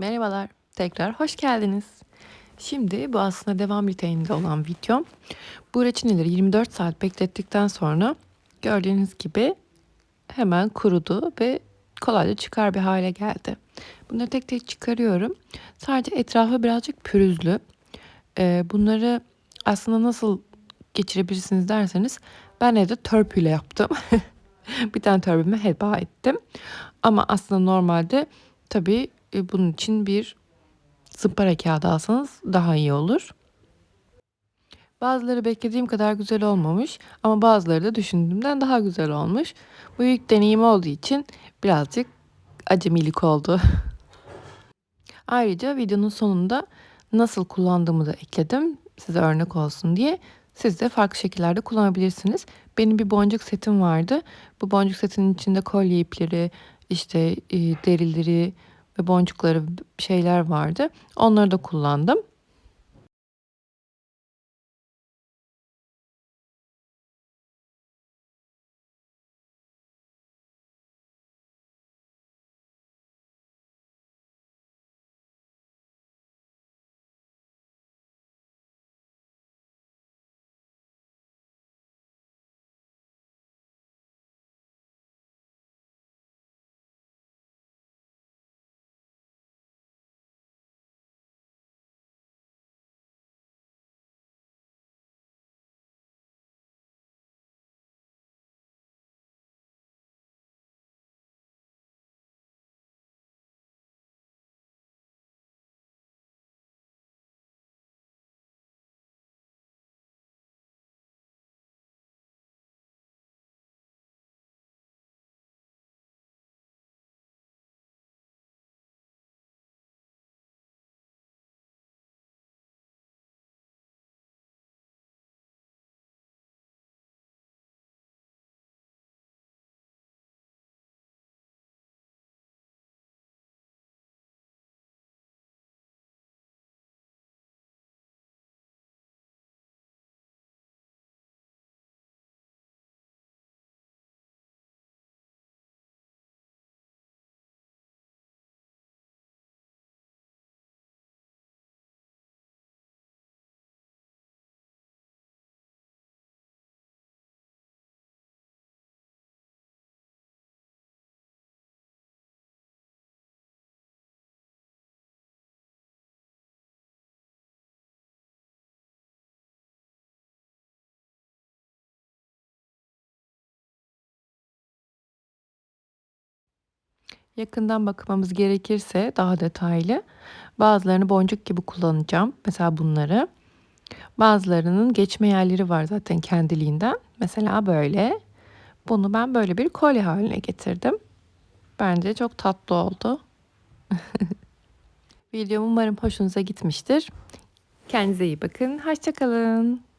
Merhabalar, tekrar hoş geldiniz. Şimdi bu aslında devam niteliğinde olan videom. Bu reçineleri 24 saat beklettikten sonra gördüğünüz gibi hemen kurudu ve kolayca çıkar bir hale geldi. Bunları tek tek çıkarıyorum. Sadece etrafı birazcık pürüzlü. Ee, bunları aslında nasıl geçirebilirsiniz derseniz ben evde törpüyle yaptım. bir tane törbümü heba ettim. Ama aslında normalde tabii bunun için bir zımpara kağıdı alsanız daha iyi olur. Bazıları beklediğim kadar güzel olmamış ama bazıları da düşündüğümden daha güzel olmuş. Bu ilk deneyim olduğu için birazcık acemilik oldu. Ayrıca videonun sonunda nasıl kullandığımı da ekledim size örnek olsun diye. Siz de farklı şekillerde kullanabilirsiniz. Benim bir boncuk setim vardı. Bu boncuk setinin içinde kolye ipleri, işte e, derileri ve boncukları şeyler vardı. Onları da kullandım. Yakından bakmamız gerekirse daha detaylı bazılarını boncuk gibi kullanacağım. Mesela bunları. Bazılarının geçme yerleri var zaten kendiliğinden. Mesela böyle. Bunu ben böyle bir kolye haline getirdim. Bence çok tatlı oldu. Videom umarım hoşunuza gitmiştir. Kendinize iyi bakın. Hoşçakalın.